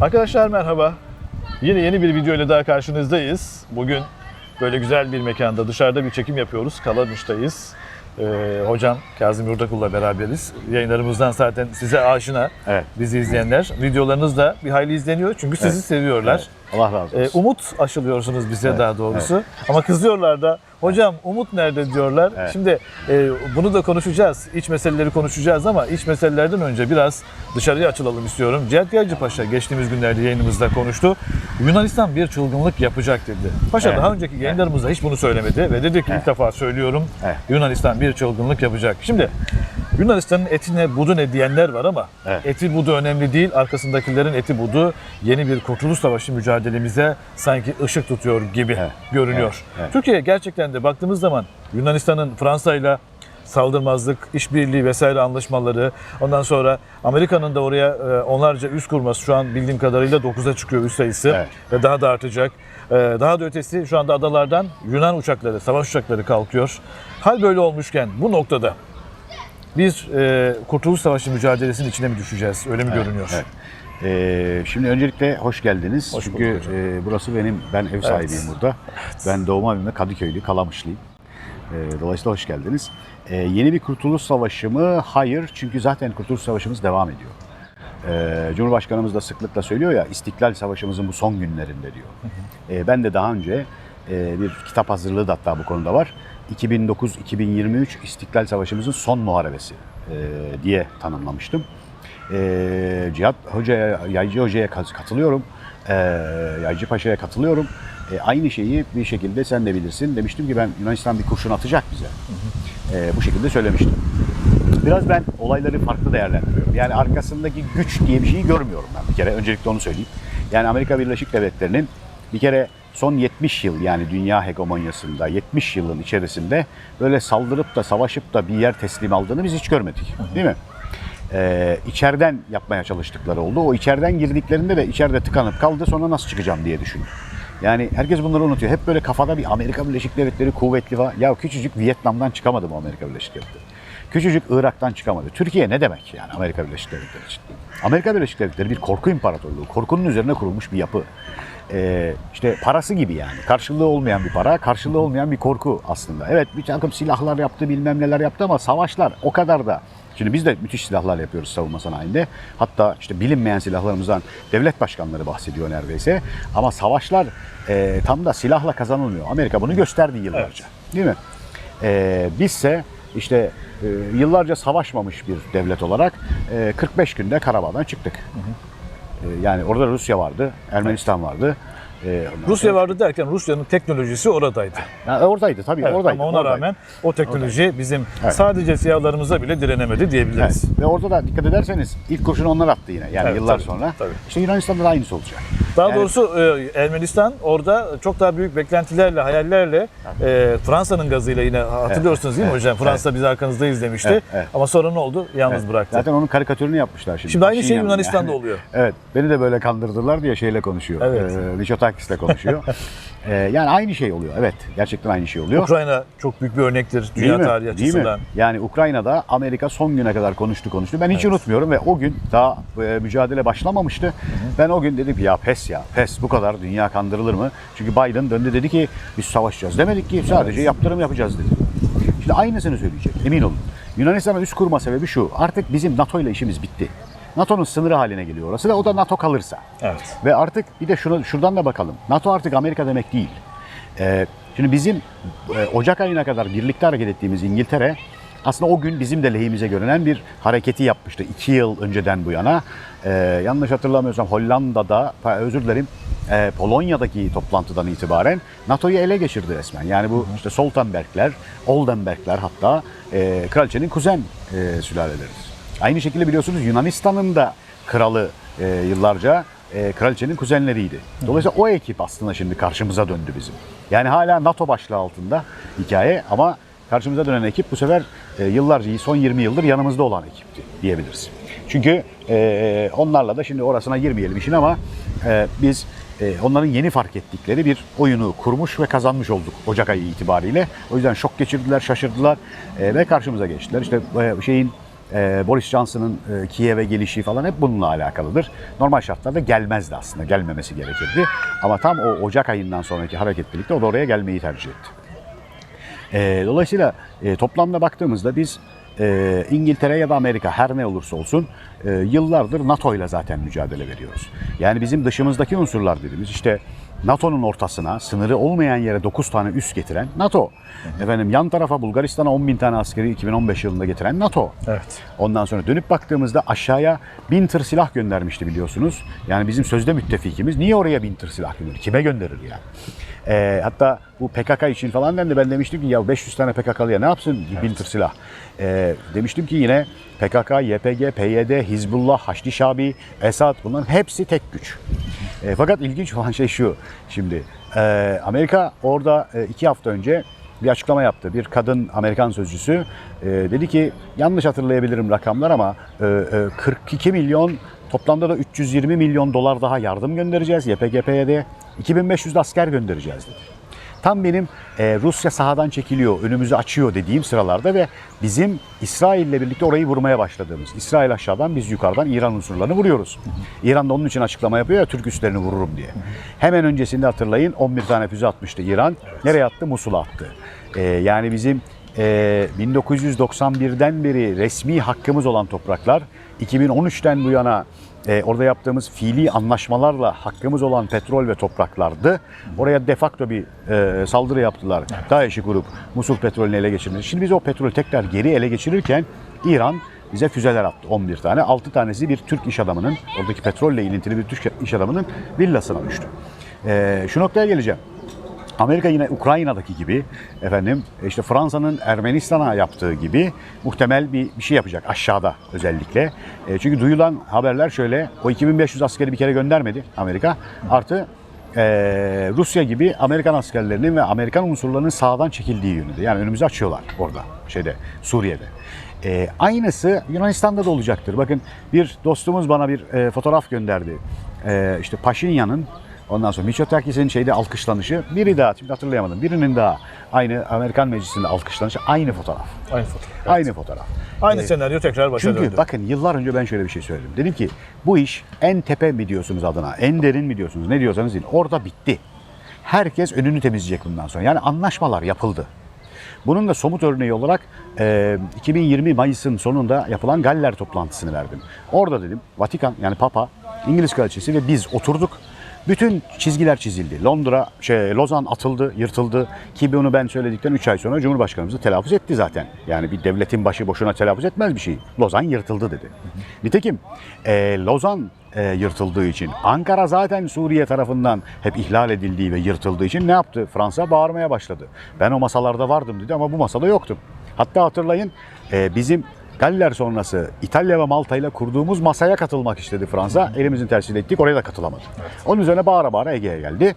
Arkadaşlar merhaba. Yine yeni bir video ile daha karşınızdayız. Bugün böyle güzel bir mekanda dışarıda bir çekim yapıyoruz. Kalamış'tayız. Ee, hocam Kazım Yurdakul'la beraberiz. Yayınlarımızdan zaten size aşina Evet. bizi izleyenler. Videolarınız da bir hayli izleniyor çünkü sizi Evet. seviyorlar. Evet. Allah razı Ee, olsun. umut aşılıyorsunuz bize Evet, daha doğrusu. Ama kızıyorlar da hocam umut nerede diyorlar. Evet. Şimdi e, bunu da konuşacağız. İç meseleleri konuşacağız ama iç meselelerden önce biraz dışarıya açılalım istiyorum. Cihat Gerci Paşa geçtiğimiz günlerde yayınımızda konuştu. Yunanistan bir çılgınlık yapacak dedi. Paşa Evet. daha önceki yayınlarımızda hiç bunu söylemedi ve dedi ki ilk defa söylüyorum Evet. Yunanistan bir çılgınlık yapacak. Şimdi Yunanistan'ın etine budu ne diyenler var ama Evet. eti budu önemli değil. Arkasındakilerin eti budu yeni bir Kurtuluş Savaşı mücadelemize sanki ışık tutuyor gibi Evet. görünüyor. Evet. Evet. Türkiye gerçekten de baktığımız zaman Yunanistan'ın Fransa'yla saldırmazlık, işbirliği vesaire anlaşmaları, ondan sonra Amerika'nın da oraya e, onlarca üs kurması şu an bildiğim kadarıyla 9'a çıkıyor üs sayısı Evet. ve daha da artacak. E, Daha da ötesi şu anda adalardan Yunan uçakları, savaş uçakları kalkıyor. Hal böyle olmuşken bu noktada bir e, Kurtuluş Savaşı mücadelesinin içine mi düşeceğiz? Öyle mi görünüyor? Evet. Ee, şimdi öncelikle hoş geldiniz. Hoş Çünkü hocam. e, burası benim, ben ev sahibiyim burada. Ben doğma büyüme Kadıköylü, Kalamışlıyım. Ee, dolayısıyla hoş geldiniz. Ee, yeni bir Kurtuluş Savaşı mı? Hayır. Çünkü zaten Kurtuluş Savaşımız devam ediyor. Ee, Cumhurbaşkanımız da sıklıkla söylüyor ya, İstiklal Savaşımızın bu son günlerinde diyor. Ee, ben de daha önce e, bir kitap hazırlığı da hatta bu konuda var. 2009-2023 İstiklal Savaşımızın son muharebesi e, diye tanımlamıştım. E, Cihat Hoca'ya, Yaycı Hoca'ya kat- katılıyorum. E, Yaycı Paşa'ya katılıyorum. Aynı şeyi bir şekilde sen de bilirsin. Demiştim ki ben Yunanistan bir kurşun atacak bize. Bu şekilde söylemiştim. Biraz ben olayları farklı değerlendiriyorum. Yani arkasındaki güç diye bir şeyi görmüyorum ben bir kere. Öncelikle onu söyleyeyim. Yani Amerika Birleşik Devletleri'nin bir kere son 70 yıl yani dünya hegemonyasında 70 yılın içerisinde böyle saldırıp da savaşıp da bir yer teslim aldığını biz hiç görmedik. Değil mi? Ee, içeriden yapmaya çalıştıkları oldu. O içeriden girdiklerinde de içeride tıkanıp kaldı sonra nasıl çıkacağım diye düşündü. Yani herkes bunları unutuyor. Hep böyle kafada bir Amerika Birleşik Devletleri kuvvetli var. Ya küçücük Vietnam'dan çıkamadı mı Amerika Birleşik Devletleri? Küçücük Irak'tan çıkamadı. Türkiye ne demek yani Amerika Birleşik Devletleri için? Amerika Birleşik Devletleri bir korku imparatorluğu. Korkunun üzerine kurulmuş bir yapı. Ee, işte parası gibi yani. Karşılığı olmayan bir para, karşılığı olmayan bir korku aslında. Evet bir takım silahlar yaptı, bilmem neler yaptı ama savaşlar o kadar da Şimdi biz de müthiş silahlar yapıyoruz savunma sanayinde. Hatta işte bilinmeyen silahlarımızdan devlet başkanları bahsediyor neredeyse. Ama savaşlar e, tam da silahla kazanılmıyor. Amerika bunu gösterdi yıllarca. Değil mi? E, bizse işte e, yıllarca savaşmamış bir devlet olarak e, 45 günde Karabağ'dan çıktık. E, yani orada Rusya vardı, Ermenistan vardı. E, Rusya vardı derken Rusya'nın teknolojisi oradaydı. Ya oradaydı tabii Evet, oradaydı. ama ona oradaydı. rağmen o teknoloji bizim Evet. sadece siyahlarımıza bile direnemedi diyebiliriz. Evet. Ve orada da dikkat ederseniz ilk kurşunu onlar attı yine. Yani Evet, yıllar tabii, sonra. tabii. İşte Yunanistan'da da aynısı olacak. Daha Yani- doğrusu e, Ermenistan orada çok daha büyük beklentilerle, hayallerle e, Fransa'nın gazıyla yine hatırlıyorsunuz değil mi evet, hocam? Fransa biz arkanızdayız demişti. Evet, evet. Ama sonra ne oldu? Yalnız Evet. bıraktı. Zaten onun karikatürünü yapmışlar şimdi. Şimdi aynı şey Yunanistan'da yani. oluyor. Evet. Beni de böyle kandırdılar diye şeyle konuşuyor. Evet. Ee, Mitsotakis'le konuşuyor. Ee, yani aynı şey oluyor. Evet. Gerçekten aynı şey oluyor. Ukrayna çok büyük bir örnektir dünya Değil mi? tarihi Değil açısından. mi? Yani Ukrayna'da Amerika son güne kadar konuştu konuştu. Ben hiç unutmuyorum ve o gün daha e, mücadele başlamamıştı. Ben o gün dedim ki ya pes ya pes bu kadar dünya kandırılır mı? Çünkü Biden döndü dedi ki biz savaşacağız. Demedik ki sadece yaptırım yapacağız dedi. Şimdi aynısını söyleyecek emin olun. Yunanistan'a üst kurma sebebi şu. Artık bizim NATO ile işimiz bitti. NATO'nun sınırı haline geliyor orası ve o da NATO kalırsa. Evet. Ve artık bir de şunu şuradan da bakalım. NATO artık Amerika demek değil. Ee, şimdi bizim e, Ocak ayına kadar birlikte hareket ettiğimiz İngiltere aslında o gün bizim de lehimize görünen bir hareketi yapmıştı. iki yıl önceden bu yana. Ee, yanlış hatırlamıyorsam Hollanda'da, özür dilerim, e, Polonya'daki toplantıdan itibaren NATO'yu ele geçirdi resmen. Yani bu işte Stoltenbergler, Oldenbergler hatta e, kraliçenin kuzen e, sülaleleridir. Aynı şekilde biliyorsunuz Yunanistan'ın da kralı e, yıllarca e, kraliçenin kuzenleriydi. Dolayısıyla o ekip aslında şimdi karşımıza döndü bizim. Yani hala NATO başlığı altında hikaye ama karşımıza dönen ekip bu sefer e, yıllarca, son 20 yıldır yanımızda olan ekipti diyebiliriz. Çünkü e, onlarla da şimdi orasına girmeyelim işin ama e, biz e, onların yeni fark ettikleri bir oyunu kurmuş ve kazanmış olduk Ocak ayı itibariyle. O yüzden şok geçirdiler, şaşırdılar e, ve karşımıza geçtiler. İşte e, şeyin e, Boris Johnson'ın e, Kiev'e gelişi falan hep bununla alakalıdır. Normal şartlarda gelmezdi aslında, gelmemesi gerekirdi. Ama tam o Ocak ayından sonraki hareketlilikte o da oraya gelmeyi tercih etti. E, dolayısıyla e, toplamda baktığımızda biz e, İngiltere ya da Amerika her ne olursa olsun yıllardır NATO ile zaten mücadele veriyoruz. Yani bizim dışımızdaki unsurlar dediğimiz işte NATO'nun ortasına sınırı olmayan yere 9 tane üs getiren NATO. Efendim yan tarafa Bulgaristan'a 10 bin tane askeri 2015 yılında getiren NATO. Evet. Ondan sonra dönüp baktığımızda aşağıya bin tır silah göndermişti biliyorsunuz. Yani bizim sözde müttefikimiz niye oraya bin tır silah gönderir? Kime gönderir yani? Ee, hatta bu PKK için falan dendi. Ben demiştim ki ya 500 tane PKK'lıya ne yapsın bin tır silah? Ee, demiştim ki yine PKK, YPG, PYD, Hizbullah, Haçlı Şabi, Esad bunların hepsi tek güç. E, fakat ilginç olan şey şu. Şimdi e, Amerika orada e, iki hafta önce bir açıklama yaptı. Bir kadın Amerikan sözcüsü e, dedi ki yanlış hatırlayabilirim rakamlar ama e, e, 42 milyon toplamda da 320 milyon dolar daha yardım göndereceğiz YPG-PYD'ye. 2500 de asker göndereceğiz dedi. Tam benim e, Rusya sahadan çekiliyor, önümüzü açıyor dediğim sıralarda ve bizim İsrail ile birlikte orayı vurmaya başladığımız. İsrail aşağıdan biz yukarıdan İran unsurlarını vuruyoruz. İran da onun için açıklama yapıyor ya Türk üslerini vururum diye. Hemen öncesinde hatırlayın 11 tane füze atmıştı İran. Nereye attı? Musul'a attı. E, yani bizim e, 1991'den beri resmi hakkımız olan topraklar 2013'ten bu yana e, orada yaptığımız fiili anlaşmalarla hakkımız olan petrol ve topraklardı. Oraya de facto bir e, saldırı yaptılar. DAEŞ'i kurup Musul petrolünü ele geçirmesi. Şimdi biz o petrolü tekrar geri ele geçirirken İran bize füzeler attı 11 tane. 6 tanesi bir Türk iş adamının, oradaki petrolle ilintili bir Türk iş adamının villasına düştü. E, şu noktaya geleceğim. Amerika yine Ukrayna'daki gibi efendim işte Fransa'nın Ermenistan'a yaptığı gibi muhtemel bir, bir şey yapacak aşağıda özellikle. E, çünkü duyulan haberler şöyle o 2500 askeri bir kere göndermedi Amerika. Artı e, Rusya gibi Amerikan askerlerinin ve Amerikan unsurlarının sağdan çekildiği yönünde. Yani önümüzü açıyorlar orada şeyde Suriye'de. E, aynısı Yunanistan'da da olacaktır. Bakın bir dostumuz bana bir e, fotoğraf gönderdi. E, işte Paşinyan'ın Ondan sonra Mitsotakis'in şeyde alkışlanışı, biri daha, şimdi hatırlayamadım, birinin daha aynı Amerikan Meclisi'nde alkışlanışı, aynı fotoğraf. Aynı fotoğraf. Aynı fotoğraf. Aynı senaryo tekrar başa Çünkü döndü. bakın yıllar önce ben şöyle bir şey söyledim. Dedim ki bu iş en tepe mi diyorsunuz adına, en derin mi diyorsunuz, ne diyorsanız deyin. Orada bitti. Herkes önünü temizleyecek bundan sonra. Yani anlaşmalar yapıldı. Bunun da somut örneği olarak e, 2020 Mayıs'ın sonunda yapılan Galler toplantısını verdim. Orada dedim Vatikan yani Papa, İngiliz Kraliçesi ve biz oturduk. Bütün çizgiler çizildi. Londra, şey, Lozan atıldı, yırtıldı. Ki bunu ben söyledikten 3 ay sonra Cumhurbaşkanımız da telaffuz etti zaten. Yani bir devletin başı boşuna telaffuz etmez bir şey. Lozan yırtıldı dedi. Nitekim e, Lozan e, yırtıldığı için Ankara zaten Suriye tarafından hep ihlal edildiği ve yırtıldığı için ne yaptı? Fransa bağırmaya başladı. Ben o masalarda vardım dedi ama bu masada yoktum. Hatta hatırlayın e, bizim Galler sonrası İtalya ve Malta ile kurduğumuz masaya katılmak istedi Fransa. Elimizin tersiyle ettik oraya da katılamadı. Onun üzerine bağıra bağıra Ege'ye geldi.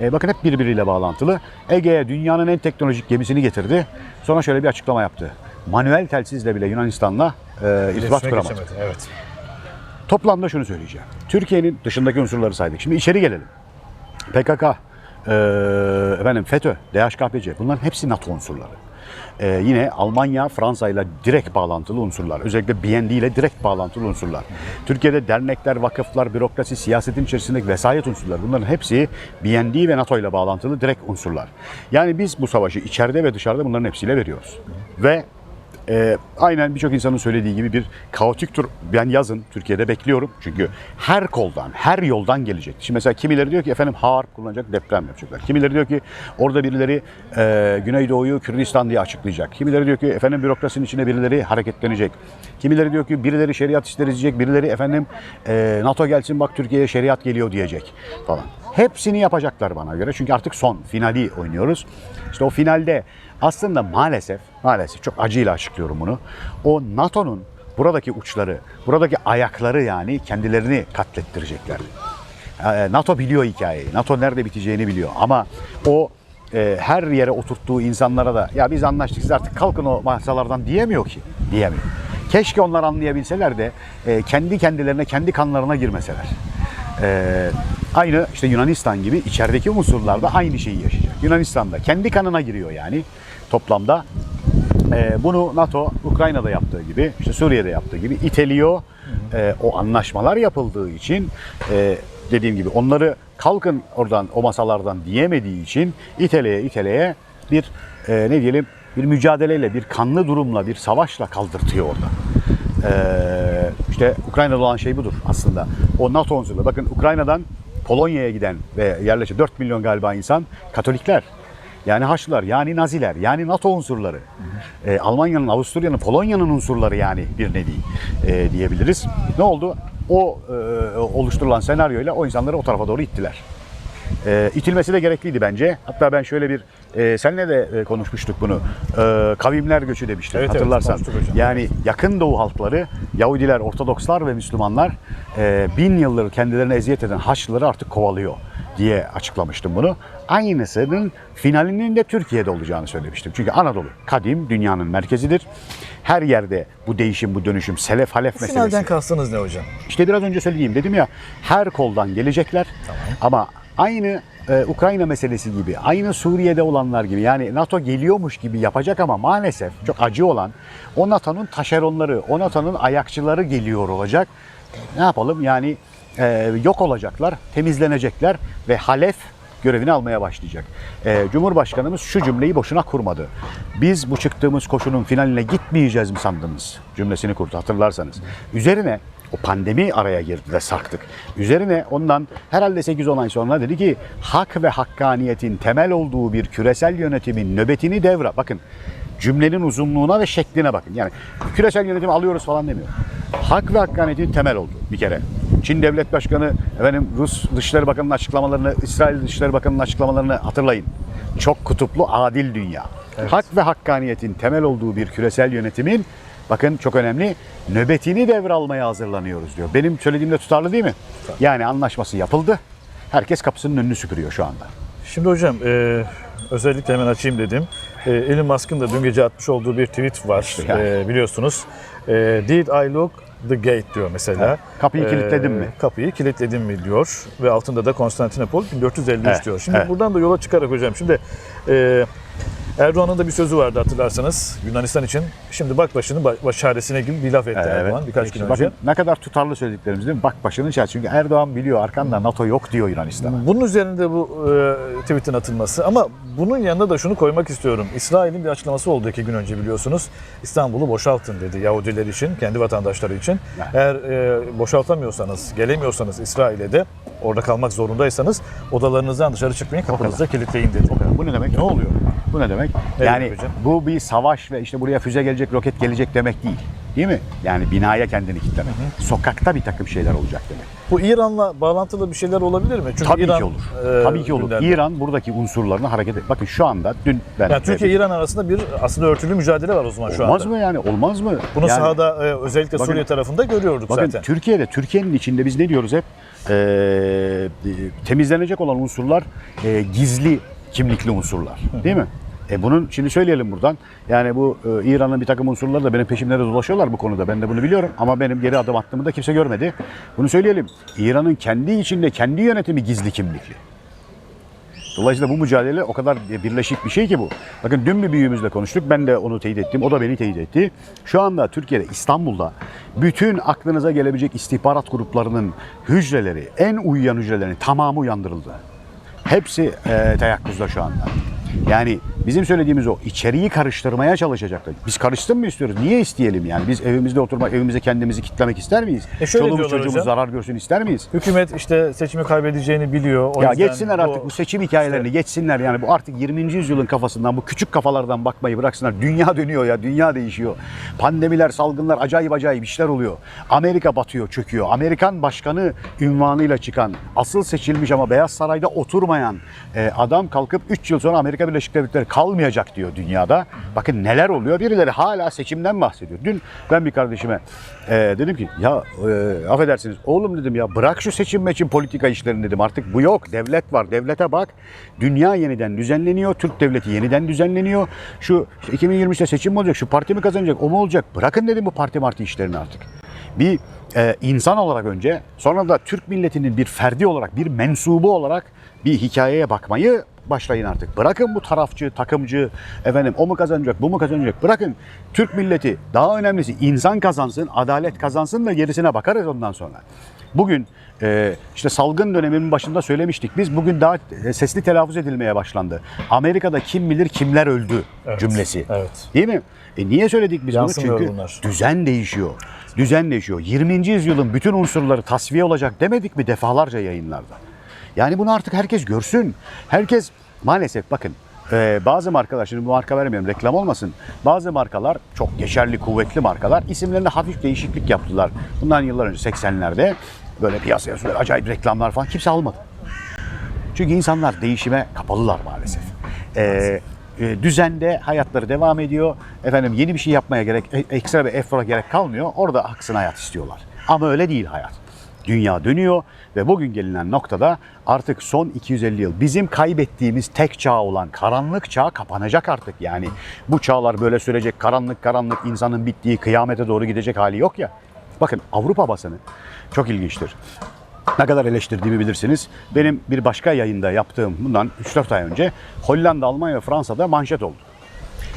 E, bakın hep birbiriyle bağlantılı. Ege'ye dünyanın en teknolojik gemisini getirdi. Sonra şöyle bir açıklama yaptı. Manuel telsizle bile Yunanistan'la e, irtibat kuramadı. geçemedi, Evet. Toplamda şunu söyleyeceğim. Türkiye'nin dışındaki unsurları saydık. Şimdi içeri gelelim. PKK, e, efendim FETÖ, DHKPC bunların hepsi NATO unsurları. E, yine Almanya, Fransa ile direkt bağlantılı unsurlar. Özellikle BND ile direkt bağlantılı unsurlar. Türkiye'de dernekler, vakıflar, bürokrasi, siyasetin içerisindeki vesayet unsurları bunların hepsi BND ve NATO ile bağlantılı direkt unsurlar. Yani biz bu savaşı içeride ve dışarıda bunların hepsiyle veriyoruz. Ve ee, aynen birçok insanın söylediği gibi bir kaotik tur ben yazın Türkiye'de bekliyorum. Çünkü her koldan, her yoldan gelecek. Şimdi mesela kimileri diyor ki efendim harp kullanacak, deprem yapacaklar. Kimileri diyor ki orada birileri e, Güneydoğu'yu Kürdistan diye açıklayacak. Kimileri diyor ki efendim bürokrasinin içine birileri hareketlenecek. Kimileri diyor ki birileri şeriat işleri diyecek, birileri efendim e, NATO gelsin bak Türkiye'ye şeriat geliyor diyecek falan. Hepsini yapacaklar bana göre. Çünkü artık son finali oynuyoruz. İşte o finalde aslında maalesef, maalesef çok acıyla açıklıyorum bunu. O NATO'nun buradaki uçları, buradaki ayakları yani kendilerini katlettirecekler. Ee, NATO biliyor hikayeyi. NATO nerede biteceğini biliyor. Ama o e, her yere oturttuğu insanlara da ya biz anlaştık siz artık kalkın o masalardan diyemiyor ki. Diyemiyor. Keşke onlar anlayabilseler de e, kendi kendilerine, kendi kanlarına girmeseler. Ee, aynı işte Yunanistan gibi içerideki unsurlar da aynı şeyi yaşayacak. Yunanistan da kendi kanına giriyor yani toplamda. Ee, bunu NATO Ukrayna'da yaptığı gibi, işte Suriye'de yaptığı gibi iteliyor. Ee, o anlaşmalar yapıldığı için e, dediğim gibi onları kalkın oradan o masalardan diyemediği için iteleye iteleye bir e, ne diyelim bir mücadeleyle, bir kanlı durumla, bir savaşla kaldırtıyor orada. Ee, işte Ukrayna'da olan şey budur aslında. O NATO unsurları. Bakın Ukrayna'dan Polonya'ya giden ve yerleşik 4 milyon galiba insan Katolikler. Yani Haçlılar, yani Naziler, yani NATO unsurları. Ee, Almanya'nın, Avusturya'nın, Polonya'nın unsurları yani bir nevi e, diyebiliriz. Ne oldu? O e, oluşturulan senaryoyla o insanları o tarafa doğru ittiler. E, itilmesi de gerekliydi bence. Hatta ben şöyle bir, e, seninle de e, konuşmuştuk bunu. E, kavimler göçü demiştim Evet, evet, hatırlarsan. hocam. yani yakın doğu halkları, Yahudiler, Ortodokslar ve Müslümanlar e, bin yıldır kendilerine eziyet eden Haçlıları artık kovalıyor diye açıklamıştım bunu. Aynısının finalinin de Türkiye'de olacağını söylemiştim. Çünkü Anadolu kadim dünyanın merkezidir. Her yerde bu değişim, bu dönüşüm, selef halef meselesi. Finalden kastınız ne hocam? İşte biraz önce söylediğim dedim ya her koldan gelecekler ama aynı e, Ukrayna meselesi gibi, aynı Suriye'de olanlar gibi yani NATO geliyormuş gibi yapacak ama maalesef çok acı olan o NATO'nun taşeronları, o NATO'nun ayakçıları geliyor olacak. Ne yapalım yani e, yok olacaklar, temizlenecekler ve Halef görevini almaya başlayacak. E, Cumhurbaşkanımız şu cümleyi boşuna kurmadı. Biz bu çıktığımız koşunun finaline gitmeyeceğiz mi sandınız? Cümlesini kurdu hatırlarsanız. Üzerine o pandemi araya girdi de sarktık. Üzerine ondan herhalde 8-10 ay sonra dedi ki hak ve hakkaniyetin temel olduğu bir küresel yönetimin nöbetini devre. Bakın cümlenin uzunluğuna ve şekline bakın. Yani küresel yönetimi alıyoruz falan demiyor. Hak ve hakkaniyetin temel olduğu bir kere. Çin Devlet Başkanı, efendim Rus Dışişleri Bakanı'nın açıklamalarını, İsrail Dışişleri Bakanı'nın açıklamalarını hatırlayın. Çok kutuplu, adil dünya. Hak ve hakkaniyetin temel olduğu bir küresel yönetimin bakın çok önemli nöbetini devralmaya hazırlanıyoruz diyor. Benim söylediğimde tutarlı değil mi? Yani anlaşması yapıldı. Herkes kapısının önünü süpürüyor şu anda. Şimdi hocam e, özellikle hemen açayım dedim. E, Elon Musk'ın da dün gece atmış olduğu bir tweet var yani. E, biliyorsunuz. E, Did I look the gate diyor mesela. Evet. Kapıyı kilitledin mi? Kapıyı kilitledim mi diyor ve altında da Konstantinopol 1453 Evet, diyor. Şimdi evet. buradan da yola çıkarak hocam şimdi e, Erdoğan'ın da bir sözü vardı hatırlarsanız Yunanistan için. Şimdi bak başının baş çaresine gibi bir laf etti Erdoğan birkaç Peki, gün önce. bakın ne kadar tutarlı söylediklerimiz değil mi? Bak başının çaresi. Çünkü Erdoğan biliyor arkanda NATO yok diyor Yunanistan'a. Bunun üzerinde bu e, tweetin atılması ama bunun yanında da şunu koymak istiyorum. İsrail'in bir açıklaması oldu iki gün önce biliyorsunuz. İstanbul'u boşaltın dedi Yahudiler için, kendi vatandaşları için. Yani. Eğer e, boşaltamıyorsanız, gelemiyorsanız İsrail'e de orada kalmak zorundaysanız odalarınızdan dışarı çıkmayın, kapınızı kilitleyin dedi. Bu ne demek? Ne oluyor? Bu ne demek? Ne yani hocam? bu bir savaş ve işte buraya füze gelecek, roket gelecek demek değil. Değil mi? Yani binaya kendini kilitlemek. Sokakta bir takım şeyler olacak demek. Bu İran'la bağlantılı bir şeyler olabilir mi? Çünkü Tabii İran, ki olur. e, Tabii ki olur. gündemde. İran buradaki unsurlarını hareket et. Bakın şu anda dün ben Yani Türkiye-İran arasında bir aslında örtülü mücadele var o zaman şu anda. olmaz mı yani? Olmaz mı? Bunu yani, sahada e, özellikle Bakın- Suriye tarafında görüyorduk Bakın zaten. Türkiye'de, Türkiye'nin içinde biz ne diyoruz hep? Ee, temizlenecek olan unsurlar e, gizli kimlikli unsurlar. Değil mi? E bunun şimdi söyleyelim buradan. Yani bu e, İran'ın bir takım unsurları da benim peşimde de dolaşıyorlar bu konuda. Ben de bunu biliyorum ama benim geri adım attığımı da kimse görmedi. Bunu söyleyelim. İran'ın kendi içinde kendi yönetimi gizli kimlikli. Dolayısıyla bu mücadele o kadar birleşik bir şey ki bu. Bakın dün bir büyüğümüzle konuştuk. Ben de onu teyit ettim. O da beni teyit etti. Şu anda Türkiye'de, İstanbul'da bütün aklınıza gelebilecek istihbarat gruplarının hücreleri, en uyuyan hücrelerin tamamı uyandırıldı. Hepsi e, teyakkuzda şu anda. Yani bizim söylediğimiz o içeriği karıştırmaya çalışacaklar. Biz karışsın mı istiyoruz? Niye isteyelim yani? Biz evimizde oturmak, evimize kendimizi kitlemek ister miyiz? E şöyle Çoluğumuz çocuğumuz hocam. zarar görsün ister miyiz? Hükümet işte seçimi kaybedeceğini biliyor. O Ya geçsinler artık bu seçim hikayelerini geçsinler yani bu artık 20. yüzyılın kafasından bu küçük kafalardan bakmayı bıraksınlar. Dünya dönüyor ya dünya değişiyor. Pandemiler, salgınlar acayip acayip işler oluyor. Amerika batıyor, çöküyor. Amerikan başkanı ünvanıyla çıkan, asıl seçilmiş ama Beyaz Saray'da oturmayan e, adam kalkıp 3 yıl sonra Amerika Birleşik Devletleri kalmayacak diyor dünyada. Bakın neler oluyor. Birileri hala seçimden bahsediyor. Dün ben bir kardeşime e, dedim ki ya e, affedersiniz oğlum dedim ya bırak şu seçim meçim politika işlerini dedim artık bu yok. Devlet var. Devlete bak. Dünya yeniden düzenleniyor. Türk devleti yeniden düzenleniyor. Şu işte 2023'te seçim mi olacak? Şu parti mi kazanacak? O mu olacak? Bırakın dedim bu parti marti işlerini artık. Bir e, insan olarak önce sonra da Türk milletinin bir ferdi olarak bir mensubu olarak bir hikayeye bakmayı başlayın artık. Bırakın bu tarafçı, takımcı, efendim o mu kazanacak, bu mu kazanacak. Bırakın Türk milleti daha önemlisi insan kazansın, adalet kazansın da gerisine bakarız ondan sonra. Bugün e, işte salgın döneminin başında söylemiştik. Biz bugün daha e, sesli telaffuz edilmeye başlandı. Amerika'da kim bilir kimler öldü Evet, cümlesi. evet. Değil mi? E niye söyledik biz bunu? Yansımıyor Çünkü bunlar. düzen değişiyor. Düzen değişiyor. 20. yüzyılın bütün unsurları tasfiye olacak demedik mi defalarca yayınlarda? Yani bunu artık herkes görsün. Herkes maalesef bakın e, bazı markalar, şimdi bu marka vermiyorum reklam olmasın. Bazı markalar çok geçerli, kuvvetli markalar isimlerinde hafif değişiklik yaptılar. Bundan yıllar önce 80'lerde böyle piyasaya süren acayip reklamlar falan kimse almadı. Çünkü insanlar değişime kapalılar maalesef. Ee, düzende hayatları devam ediyor. Efendim yeni bir şey yapmaya gerek, e- ekstra bir efora gerek kalmıyor. Orada aksın hayat istiyorlar. Ama öyle değil hayat. Dünya dönüyor ve bugün gelinen noktada artık son 250 yıl bizim kaybettiğimiz tek çağ olan karanlık çağ kapanacak artık. Yani bu çağlar böyle sürecek karanlık karanlık insanın bittiği kıyamete doğru gidecek hali yok ya. Bakın Avrupa basını çok ilginçtir. Ne kadar eleştirdiğimi bilirsiniz. Benim bir başka yayında yaptığım bundan 3-4 ay önce Hollanda, Almanya ve Fransa'da manşet oldu.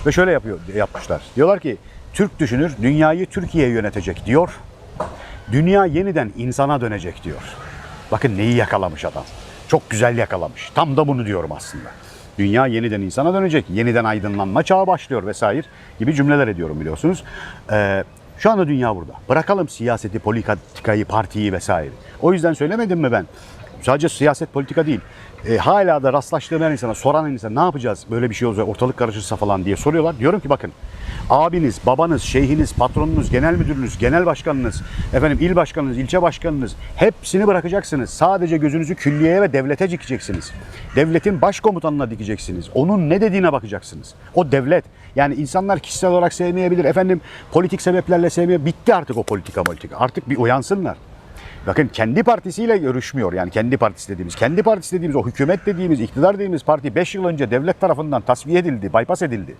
Ve şöyle yapıyor yapmışlar. Diyorlar ki Türk düşünür dünyayı Türkiye yönetecek diyor. Dünya yeniden insana dönecek diyor. Bakın neyi yakalamış adam. Çok güzel yakalamış. Tam da bunu diyorum aslında. Dünya yeniden insana dönecek, yeniden aydınlanma çağı başlıyor vesaire gibi cümleler ediyorum biliyorsunuz. Ee, şu anda dünya burada. Bırakalım siyaseti, politikayı, partiyi vesaire. O yüzden söylemedim mi ben? Sadece siyaset, politika değil. E, hala da rastlaştığım insana, soran insan ne yapacağız böyle bir şey olacak, ortalık karışırsa falan diye soruyorlar. Diyorum ki bakın abiniz, babanız, şeyhiniz, patronunuz, genel müdürünüz, genel başkanınız, efendim il başkanınız, ilçe başkanınız hepsini bırakacaksınız. Sadece gözünüzü külliyeye ve devlete dikeceksiniz. Devletin başkomutanına dikeceksiniz. Onun ne dediğine bakacaksınız. O devlet. Yani insanlar kişisel olarak sevmeyebilir. Efendim politik sebeplerle sevmiyor. Bitti artık o politika politika. Artık bir uyansınlar. Bakın kendi partisiyle görüşmüyor. Yani kendi partisi dediğimiz, kendi partisi dediğimiz o hükümet dediğimiz, iktidar dediğimiz parti 5 yıl önce devlet tarafından tasfiye edildi, bypass edildi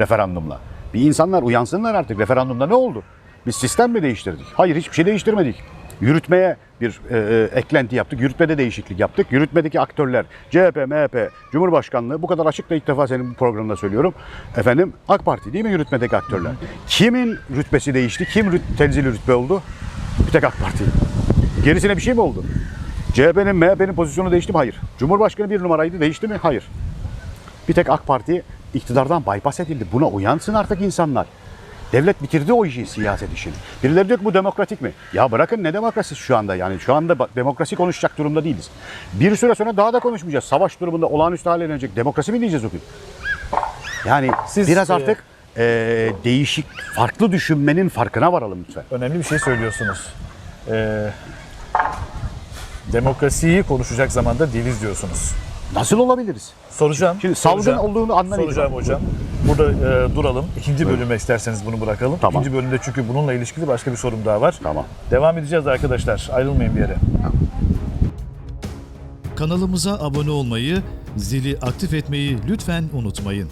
referandumla. Bir insanlar uyansınlar artık. Referandumda ne oldu? Biz sistem mi değiştirdik? Hayır hiçbir şey değiştirmedik. Yürütmeye bir e, e, eklenti yaptık. Yürütmede değişiklik yaptık. Yürütmedeki aktörler CHP, MHP, Cumhurbaşkanlığı bu kadar açık da ilk defa senin bu programda söylüyorum. Efendim AK Parti değil mi yürütmedeki aktörler? Kimin rütbesi değişti? Kim rüt, tenzili rütbe oldu? Bir tek AK Parti. Gerisine bir şey mi oldu? CHP'nin, MHP'nin pozisyonu değişti mi? Hayır. Cumhurbaşkanı bir numaraydı. Değişti mi? Hayır. Bir tek AK Parti iktidardan bypass edildi. Buna uyansın artık insanlar. Devlet bitirdi o işi, siyaset işini. Birileri diyor ki bu demokratik mi? Ya bırakın ne demokrasisi şu anda yani şu anda demokrasi konuşacak durumda değiliz. Bir süre sonra daha da konuşmayacağız. Savaş durumunda olağanüstü hale gelecek. Demokrasi mi diyeceğiz o gün? Yani Siz, biraz e, artık e, değişik, farklı düşünmenin farkına varalım lütfen. Önemli bir şey söylüyorsunuz. Ee, demokrasiyi konuşacak zamanda değiliz diyorsunuz. Nasıl olabiliriz? Soracağım. Şimdi salgın soracağım. olduğunu andan Soracağım hocam. Burada e, duralım. İkinci bölüme isterseniz bunu bırakalım. Tamam. İkinci bölümde çünkü bununla ilişkili başka bir sorum daha var. Tamam. Devam edeceğiz arkadaşlar. Ayrılmayın bir yere. Kanalımıza abone olmayı, zili aktif etmeyi lütfen unutmayın.